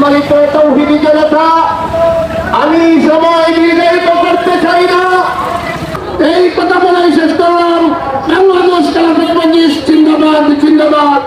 সম্মানিত তৌহিদি জনতা আমি সময় নির্ধারিত করতে চাই না। এই কথা বলাই শেষ করলাম। বাংলাদেশ খেলাফত জিন্দাবাদ জিন্দাবাদ।